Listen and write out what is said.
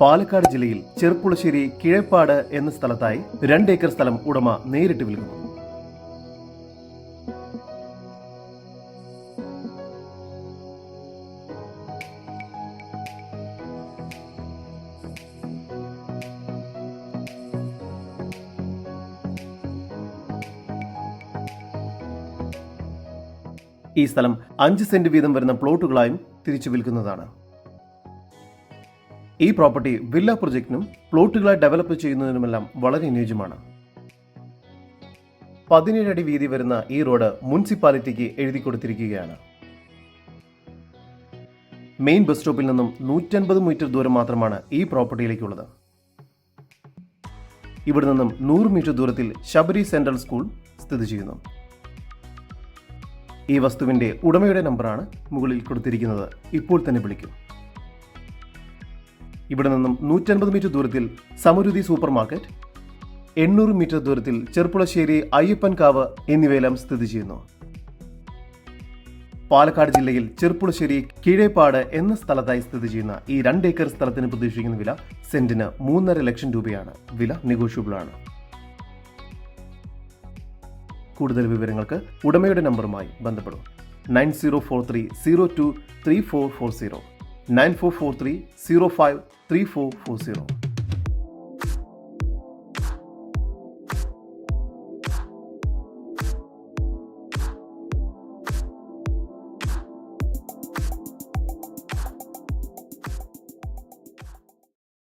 പാലക്കാട് ജില്ലയിൽ ചെറുപ്പുളശ്ശേരി കിഴപ്പാട് എന്ന സ്ഥലത്തായി രണ്ടേക്കർ സ്ഥലം ഉടമ നേരിട്ട് വിൽക്കുന്നു. ഈ സ്ഥലം അഞ്ച് സെന്റ് വീതം വരുന്ന പ്ലോട്ടുകളായും തിരിച്ചു വിൽക്കുന്നതാണ്. ഈ പ്രോപ്പർട്ടി വില്ല പ്രൊജക്ടിനും പ്ലോട്ടുകളായി ഡെവലപ്പ് ചെയ്യുന്നതിനുമെല്ലാം വളരെ അനുയോജ്യമാണ്. പതിനേഴ് അടി വീതി വരുന്ന ഈ റോഡ് മുനിസിപ്പാലിറ്റിക്ക് എഴുതി കൊടുത്തിരിക്കുകയാണ്. മെയിൻ ബസ് സ്റ്റോപ്പിൽ നിന്നും നൂറ്റൻപത് മീറ്റർ ദൂരം മാത്രമാണ് ഈ പ്രോപ്പർട്ടിയിലേക്കുള്ളത്. ഇവിടെ നിന്നും നൂറ് മീറ്റർ ദൂരത്തിൽ ശബരി സെൻട്രൽ സ്കൂൾ സ്ഥിതി ചെയ്യുന്നു. ഈ വസ്തുവിന്റെ ഉടമയുടെ നമ്പറാണ് മുകളിൽ കൊടുത്തിരിക്കുന്നത്. ഇപ്പോൾ തന്നെ വിളിക്കും. ഇവിടെ നിന്നും നൂറ്റൻപത് മീറ്റർ ദൂരത്തിൽ സമരുതി സൂപ്പർ മാർക്കറ്റ് എണ്ണൂറ് മീറ്റർ ദൂരത്തിൽ ചെർപ്പുളശ്ശേരി അയ്യപ്പൻകാവ് എന്നിവയെല്ലാം സ്ഥിതി ചെയ്യുന്നു. പാലക്കാട് ജില്ലയിൽ ചെർപ്പുളശ്ശേരി കീഴേപ്പാട് എന്ന സ്ഥലത്തായി സ്ഥിതി ചെയ്യുന്ന ഈ രണ്ട് ഏക്കർ സ്ഥലത്തിന് പ്രതീക്ഷിക്കുന്ന വില സെന്റിന് മൂന്നര ലക്ഷം രൂപയാണ്. വില നെഗോഷ്യബിൾ ആണ് കൂടുതൽ വിവരങ്ങൾക്ക് ഉടമയുടെ നമ്പറുമായി ബന്ധപ്പെടും. Nine zero four three zero two three four four zero. Nine four four three zero five three four four zero.